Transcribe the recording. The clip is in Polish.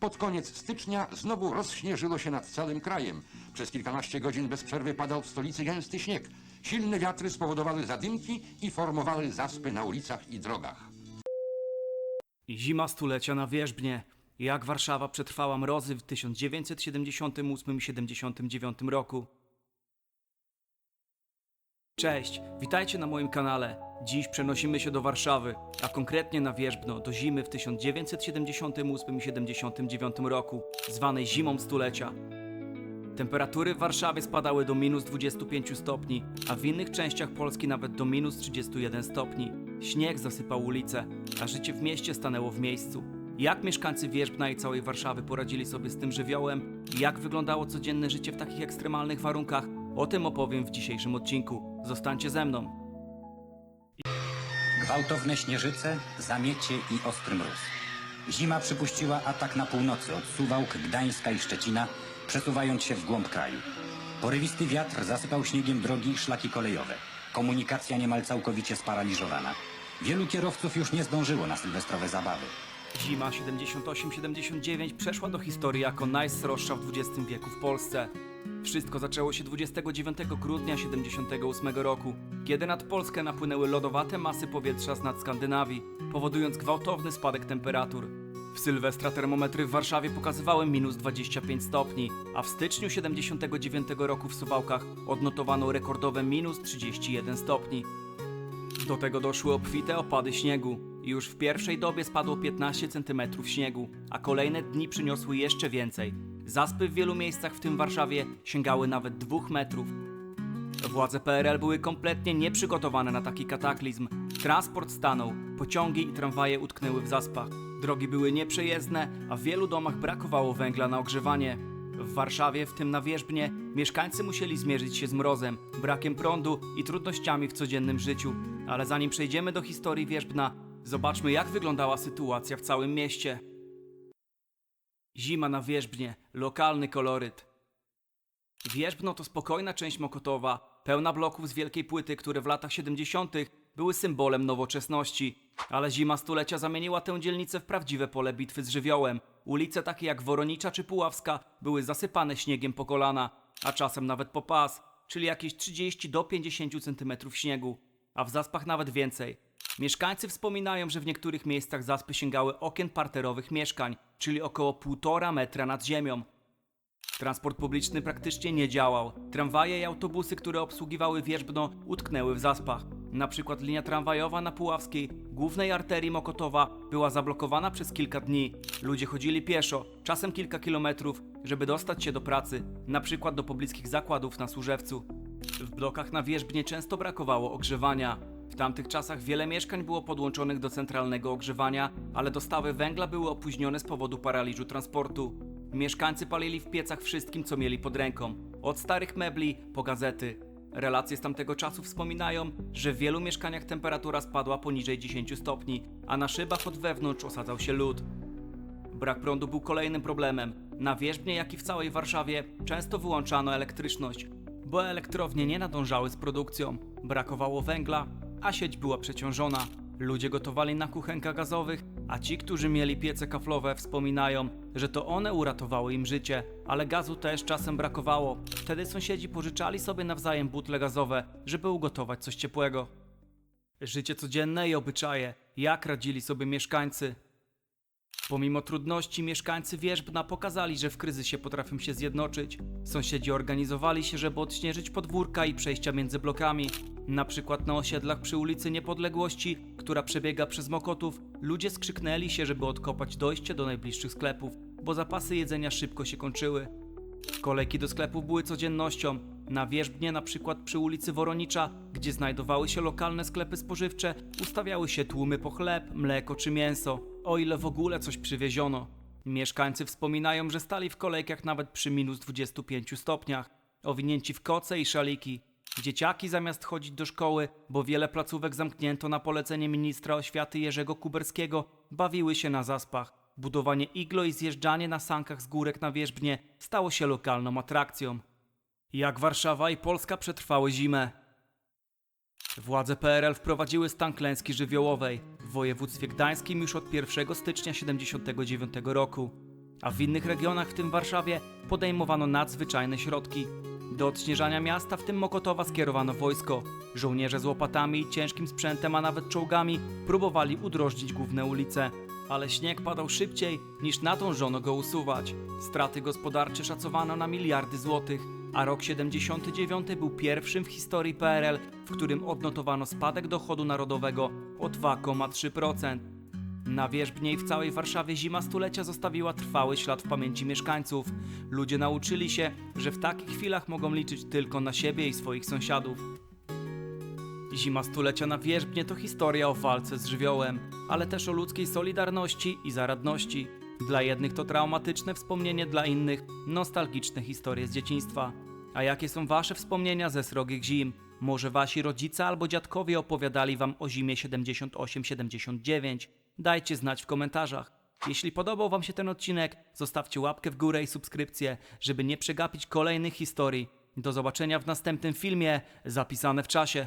Pod koniec stycznia znowu rozśnieżyło się nad całym krajem. Przez kilkanaście godzin bez przerwy padał w stolicy gęsty śnieg. Silne wiatry spowodowały zadymki i formowały zaspy na ulicach i drogach. Zima stulecia na wierzbnie. Jak Warszawa przetrwała mrozy w 1978-79 roku. Cześć, witajcie na moim kanale. Dziś przenosimy się do Warszawy, a konkretnie na Wierzbno, do zimy w 1978-79 roku, zwanej zimą stulecia. Temperatury w Warszawie spadały do minus 25 stopni, a w innych częściach Polski nawet do minus 31 stopni. Śnieg zasypał ulice, a życie w mieście stanęło w miejscu. Jak mieszkańcy Wierzbna i całej Warszawy poradzili sobie z tym żywiołem i jak wyglądało codzienne życie w takich ekstremalnych warunkach, o tym opowiem w dzisiejszym odcinku. Zostańcie ze mną. Gwałtowne śnieżyce, zamiecie i ostry mróz. Zima przypuściła atak na północy od Suwałk, Gdańska i Szczecina, przesuwając się w głąb kraju. Porywisty wiatr zasypał śniegiem drogi i szlaki kolejowe. Komunikacja niemal całkowicie sparaliżowana. Wielu kierowców już nie zdążyło na sylwestrowe zabawy. Zima 78-79 przeszła do historii jako najsroższa w XX wieku w Polsce. Wszystko zaczęło się 29 grudnia 78 roku, kiedy nad Polskę napłynęły lodowate masy powietrza z nad Skandynawii, powodując gwałtowny spadek temperatur. W Sylwestra termometry w Warszawie pokazywały minus 25 stopni, a w styczniu 79 roku w Suwałkach odnotowano rekordowe minus 31 stopni. Do tego doszły obfite opady śniegu. Już w pierwszej dobie spadło 15 cm śniegu, a kolejne dni przyniosły jeszcze więcej. Zaspy w wielu miejscach, w tym Warszawie, sięgały nawet 2 metrów. Władze PRL były kompletnie nieprzygotowane na taki kataklizm. Transport stanął, pociągi i tramwaje utknęły w zaspach. Drogi były nieprzejezdne, a w wielu domach brakowało węgla na ogrzewanie. W Warszawie, w tym na Wierzbnie, mieszkańcy musieli zmierzyć się z mrozem, brakiem prądu i trudnościami w codziennym życiu. Ale zanim przejdziemy do historii Wierzbna, zobaczmy jak wyglądała sytuacja w całym mieście. Zima na Wierzbnie, lokalny koloryt. Wierzbno to spokojna część Mokotowa, pełna bloków z wielkiej płyty, które w latach 70. były symbolem nowoczesności. Ale zima stulecia zamieniła tę dzielnicę w prawdziwe pole bitwy z żywiołem. Ulice takie jak Woronicza czy Puławska były zasypane śniegiem po kolana, a czasem nawet po pas, czyli jakieś 30 do 50 cm śniegu, a w zaspach nawet więcej. Mieszkańcy wspominają, że w niektórych miejscach zaspy sięgały okien parterowych mieszkań, czyli około 1,5 metra nad ziemią. Transport publiczny praktycznie nie działał. Tramwaje i autobusy, które obsługiwały Wierzbno, utknęły w zaspach. Na przykład linia tramwajowa na Puławskiej, głównej arterii Mokotowa, była zablokowana przez kilka dni. Ludzie chodzili pieszo, czasem kilka kilometrów, żeby dostać się do pracy, na przykład do pobliskich zakładów na Służewcu. W blokach na Wierzbnie często brakowało ogrzewania. W tamtych czasach wiele mieszkań było podłączonych do centralnego ogrzewania, ale dostawy węgla były opóźnione z powodu paraliżu transportu. Mieszkańcy palili w piecach wszystkim, co mieli pod ręką, od starych mebli po gazety. Relacje z tamtego czasu wspominają, że w wielu mieszkaniach temperatura spadła poniżej 10 stopni, a na szybach od wewnątrz osadzał się lód. Brak prądu był kolejnym problemem. Na Wierzbnie, jak i w całej Warszawie, często wyłączano elektryczność, bo elektrownie nie nadążały z produkcją. Brakowało węgla, a sieć była przeciążona. Ludzie gotowali na kuchenkach gazowych, a ci, którzy mieli piece kaflowe, wspominają, że to one uratowały im życie, ale gazu też czasem brakowało. Wtedy sąsiedzi pożyczali sobie nawzajem butle gazowe, żeby ugotować coś ciepłego. Życie codzienne i obyczaje, jak radzili sobie mieszkańcy. Pomimo trudności mieszkańcy Wierzbna pokazali, że w kryzysie potrafią się zjednoczyć. Sąsiedzi organizowali się, żeby odśnieżyć podwórka i przejścia między blokami. Na przykład na osiedlach przy ulicy Niepodległości, która przebiega przez Mokotów, ludzie skrzyknęli się, żeby odkopać dojście do najbliższych sklepów, bo zapasy jedzenia szybko się kończyły. Kolejki do sklepów były codziennością. Na Wierzbnie, na przykład przy ulicy Woronicza, gdzie znajdowały się lokalne sklepy spożywcze, ustawiały się tłumy po chleb, mleko czy mięso, o ile w ogóle coś przywieziono. Mieszkańcy wspominają, że stali w kolejkach nawet przy minus 25 stopniach, owinięci w koce i szaliki. Dzieciaki zamiast chodzić do szkoły, bo wiele placówek zamknięto na polecenie ministra oświaty Jerzego Kuberskiego, bawiły się na zaspach. Budowanie iglo i zjeżdżanie na sankach z górek na wierzbnie stało się lokalną atrakcją. Jak Warszawa i Polska przetrwały zimę? Władze PRL wprowadziły stan klęski żywiołowej w województwie gdańskim już od 1 stycznia 1979 roku. a w innych regionach, w tym Warszawie, podejmowano nadzwyczajne środki. Do odśnieżania miasta, w tym Mokotowa, skierowano wojsko. Żołnierze z łopatami ciężkim sprzętem, a nawet czołgami, próbowali udrożnić główne ulice. Ale śnieg padał szybciej, niż nadążono go usuwać. Straty gospodarcze szacowano na miliardy złotych, a rok 79 był pierwszym w historii PRL, w którym odnotowano spadek dochodu narodowego o 2,3%. Na wierzbnie i w całej Warszawie zima stulecia zostawiła trwały ślad w pamięci mieszkańców. Ludzie nauczyli się, że w takich chwilach mogą liczyć tylko na siebie i swoich sąsiadów. Zima stulecia na wierzbnie to historia o walce z żywiołem, ale też o ludzkiej solidarności i zaradności. Dla jednych to traumatyczne wspomnienie, dla innych nostalgiczne historie z dzieciństwa. A jakie są wasze wspomnienia ze srogich zim? Może wasi rodzice albo dziadkowie opowiadali wam o zimie 78-79? Dajcie znać w komentarzach. Jeśli podobał wam się ten odcinek, zostawcie łapkę w górę i subskrypcję, żeby nie przegapić kolejnych historii. Do zobaczenia w następnym filmie, zapisane w czasie.